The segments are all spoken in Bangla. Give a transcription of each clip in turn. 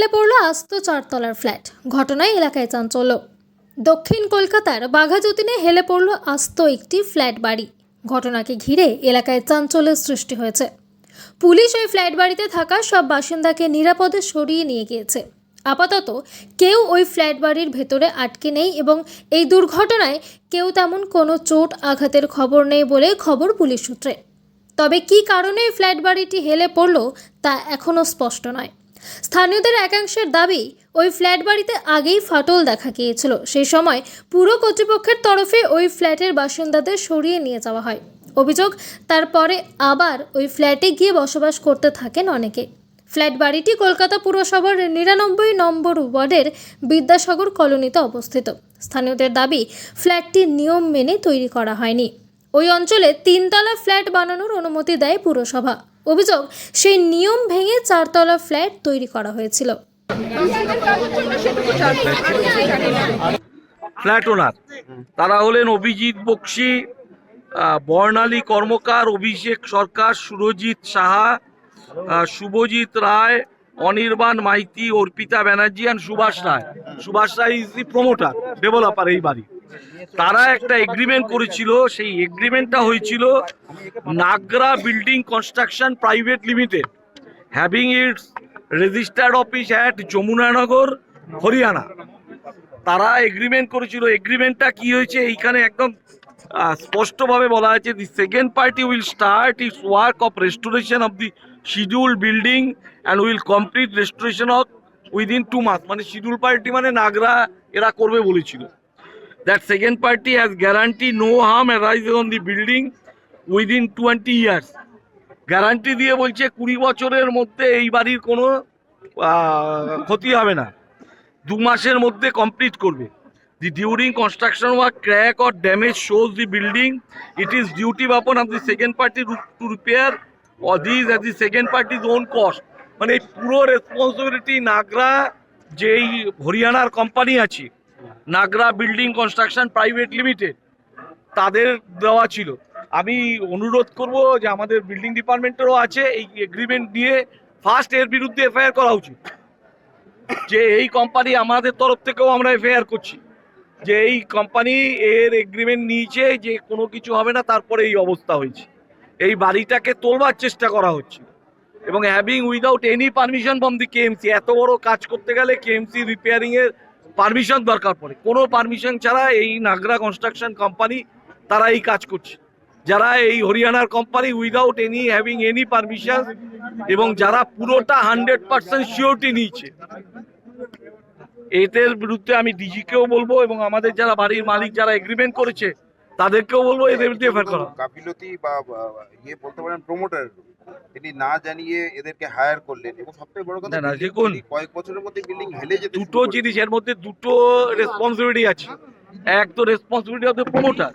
হেলে পড়ল আস্ত চারতলার ফ্ল্যাট। ঘটনায় এলাকায় চাঞ্চল্য। দক্ষিণ কলকাতার বাঘাযতীনে হেলে পড়ল আস্ত একটি ফ্ল্যাট বাড়ি। ঘটনাকে ঘিরে এলাকায় চাঞ্চল্যের সৃষ্টি হয়েছে। পুলিশ ওই ফ্ল্যাট বাড়িতে থাকা সব বাসিন্দাকে নিরাপদে সরিয়ে নিয়ে গিয়েছে। আপাতত কেউ ওই ফ্ল্যাট বাড়ির ভেতরে আটকে নেই এবং এই দুর্ঘটনায় কেউ তেমন কোনো চোট আঘাতের খবর নেই বলে খবর পুলিশ সূত্রে। তবে কী কারণে ফ্ল্যাট বাড়িটি হেলে পড়ল তা এখনও স্পষ্ট নয়। স্থানীয়দের একাংশের দাবি, ওই ফ্ল্যাট বাড়িতে আগেই ফাটল দেখা গিয়েছিল। সেই সময় পুরো কর্তৃপক্ষের তরফে ওই ফ্ল্যাটের বাসিন্দাদের সরিয়ে নিয়ে যাওয়া হয়। অভিযোগ, তারপরে আবার ওই ফ্ল্যাটে গিয়ে বসবাস করতে থাকেন অনেকে। ফ্ল্যাট বাড়িটি কলকাতা পুরসভার নিরানব্বই নম্বর ওয়ার্ডের বিদ্যাসাগর কলোনিতে অবস্থিত। স্থানীয়দের দাবি, ফ্ল্যাটটি নিয়ম মেনে তৈরি করা হয়নি। ওই অঞ্চলে তিনতলা ফ্ল্যাট বানানোর অনুমতি দেয় পুরসভা। অভিযোগ, সেই নিয়ম ভেঙে চারতলা ফ্ল্যাট তৈরি করা হয়েছিল। Flat owner. তারা হলেন Abhijit Bakshi Barnali Karmakar, Abhishek Sarkar, Surajit Saha Subhajit Roy, Anirban Maity, Arpita Banerjee and Subhas Roy. Subhas Roy is the promoter developer এই বাড়ি। তারা একটা এগ্রিমেন্ট করেছিল, সেই এগ্রিমেন্টটা হয়েছিল Nagra building construction private limited having its registered office at Yamunanagar Haryana তারা এগ্রিমেন্ট করেছিল। এগ্রিমেন্টটা কি হয়েছে? এইখানে একদম স্পষ্টভাবে বলা আছে the second party will start its work of restoration of the schedule building and will complete restoration of within two month মানে শিডিউল পার্টি মানে নাগরা এরা করবে বলেছিল। That second party has guarantee no harm arise on the building within twenty years guarantee দিয়ে বলছে কুড়ি বছরের মধ্যে এই বাড়ির কোনো ক্ষতি হবে না। দু মাসের মধ্যে কমপ্লিট করবে। The during construction work crack or damage shows the building it is duty bound of the second party to repair or this at the second party's own cost মানে এই পুরো রেসপন্সিবিলিটি নাগরা, যেই হরিয়ানার কোম্পানি আছে Nagra building construction private limited. তাদের দেওয়া ছিল। আমি অনুরোধ করব যে আমাদের বিল্ডিং ডিপার্টমেন্টেরও আছে, এই এগ্রিমেন্ট নিয়ে ফার্স্ট এর বিরুদ্ধে এফআইআর করা উচিত। যে এই কোম্পানি আমাদের তরফ থেকেও আমরা এফআইআর করছি। যে এই কোম্পানি এর এগ্রিমেন্ট নিয়েছে যে কোনো কিছু হবে না, তারপরে এই অবস্থা হয়েছে। এই বাড়িটাকে তোলবার চেষ্টা করা হচ্ছে। এবং having without any permission from the KMC এত বড় কাজ করতে গেলে কেএমসি রিপেয়ারিং এর পারমিশন দরকার পড়ে। কোনো পারমিশন ছাড়া এই নাগরা কনস্ট্রাকশন কোম্পানি তারা এই কাজ করছে। যারা এই হরিয়ানার company without any having any permission এবং যারা পুরোটা হান্ড্রেড পার্সেন্ট সিওরিটি নিয়েছে। এদের বিরুদ্ধে আমি ডিজিকেও বলব এবং আমাদের যারা বাড়ির মালিক যারা এগ্রিমেন্ট করেছে তাদেরকেও বলব এদের এফআইআর করা। গাফিলতি বা ইয়ে বলতে পারেন প্রমোটার তিনি না জানিয়ে এদেরকে হায়ার করলেন। এবং সবথেকে বড় কথা না, দেখুন। কয়েক বছরের মধ্যে বিল্ডিং হেলে যেতে দুটো। জিনিস এর মধ্যে দুটো রেসপন্সিবিলিটি আছে। এক তো রেসপন্সিবিলিটি অফ দ্য প্রমোটার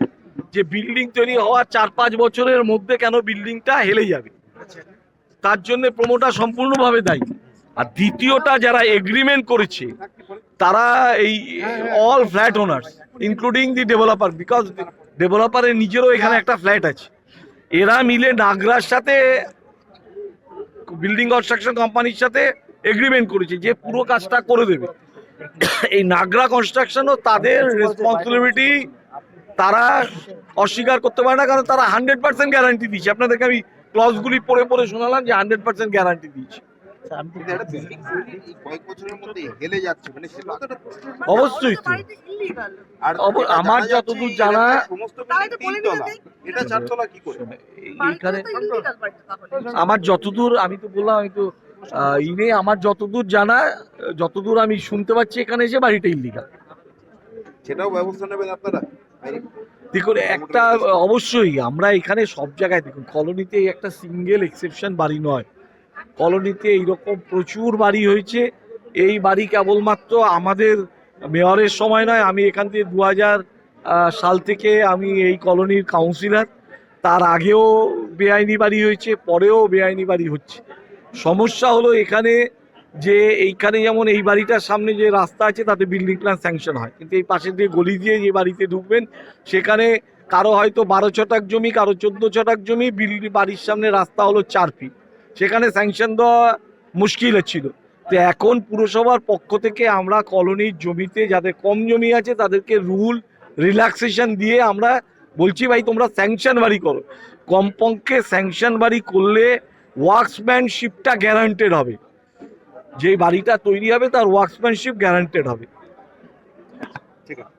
যে বিল্ডিং তৈরি হওয়ার চার পাঁচ বছরের মধ্যে কেন বিল্ডিংটা হেলে যাবে। তার জন্য প্রমোটার সম্পূর্ণভাবে দায়ী। আর দ্বিতীয়টা যারা এগ্রিমেন্ট করেছে তারা এই all flat owners including the developer because ডেভেলপারের নিজেরও এখানে একটা ফ্ল্যাট আছে। এরা মিলে নাগরার সাথে বিল্ডিং কনস্ট্রাকশন কোম্পানির সাথে এগ্রিমেন্ট করেছে যে পুরো কাজটা করে দেবে। এই নাগরা কনস্ট্রাকশনও তাদের রেসপন্সিবিলিটি তারা অস্বীকার করতে পারে না কারণ তারা হান্ড্রেড পার্সেন্ট গ্যারান্টি দিয়েছে। আপনাদেরকে আমি ক্লজগুলি পড়ে পড়ে শোনালাম যে হান্ড্রেড পার্সেন্ট গ্যারান্টি দিয়েছে। যাচ্ছে মানে। অবশ্যই তো। আর আমার যতদূর জানা- আমার যতদূর আমি তো বললাম আমি তো ইনে আমার যতদূর জানা যতদূর আমি শুনতে পাচ্ছি এখানে এসে বাড়িটা ইল্লিগাল সেটাও ব্যবস্থা নেবেন আপনারা? দেখুন একটা অবশ্যই আমরা এখানে সব জায়গায় দেখুন কলোনিতে একটা সিঙ্গেল এক্সেপশন বাড়ি নয়। কলোনিতে এইরকম প্রচুর বাড়ি হয়েছে। এই বাড়ি কেবলমাত্র আমাদের মেয়রের সময় নয়, আমি এখান থেকে দু হাজার সাল থেকে আমি এই কলোনির কাউন্সিলর। তার আগেও বেআইনি বাড়ি হয়েছে, পরেও বেআইনি বাড়ি হচ্ছে। সমস্যা হলো এখানে যে এইখানে যেমন এই বাড়িটার সামনে যে রাস্তা আছে, তাতে বিল্ডিং প্ল্যান স্যাংশন হয়। কিন্তু এই পাশে দিয়ে গলি দিয়ে যে বাড়িতে ঢুকবেন, সেখানে কারও হয়তো বারো ছটাক জমি, কারও চোদ্দ ছটাক জমি বিল্ডিং বাড়ির সামনে রাস্তা হলো চার ফিট সেখানে স্যাংশন দেওয়া মুশকিল ছিল তো এখন পুরসভার পক্ষ থেকে আমরা কলোনির জমিতে যাদের কম জমি আছে, তাদেরকে রুল রিল্যাক্সেশন দিয়ে আমরা বলছি, ভাই, তোমরা স্যাংশন বাড়ি করো। কমপক্ষে স্যাংশন বাড়ি করলে ওয়ার্কসম্যানশিপটা গ্যারান্টেড হবে। যে বাড়িটা তৈরি হবে, তার ওয়ার্কসম্যানশিপ গ্যারান্টেড হবে। ঠিক আছে।